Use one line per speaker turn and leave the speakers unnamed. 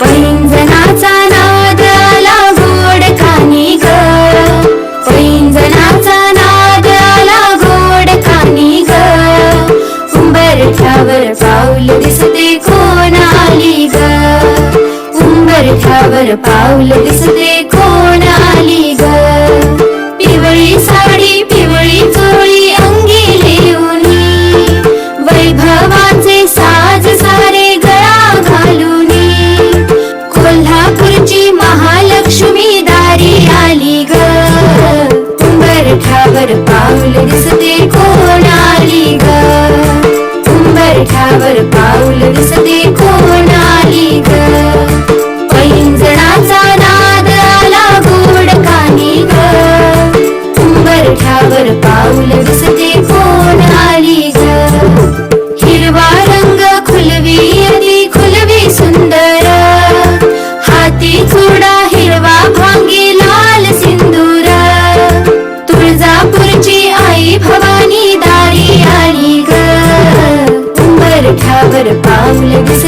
पैंजणाचा नाद आला गोड कानी ग. पैंजणाचा नाद आला गोड कानी ग. उंबरठ्यावर पाऊल दिसते कोण आली ग? उंबरठ्यावर पाऊल दिसते उंबरठ्यावर पाऊल दिसते कोणाली ग? ग ठावर पाऊल दिसते कोणाली ग? पैंजणाचा नाद आला गोड कानी ग? ठावर पाऊल दिसते कोणाली ग? हिरवा रंग खुलवी अति खुलवी सुंदर. हाती चुडा हिरवा भांगेला भवानी दारी आली ग उंबरठ्यावर पाऊल दिसते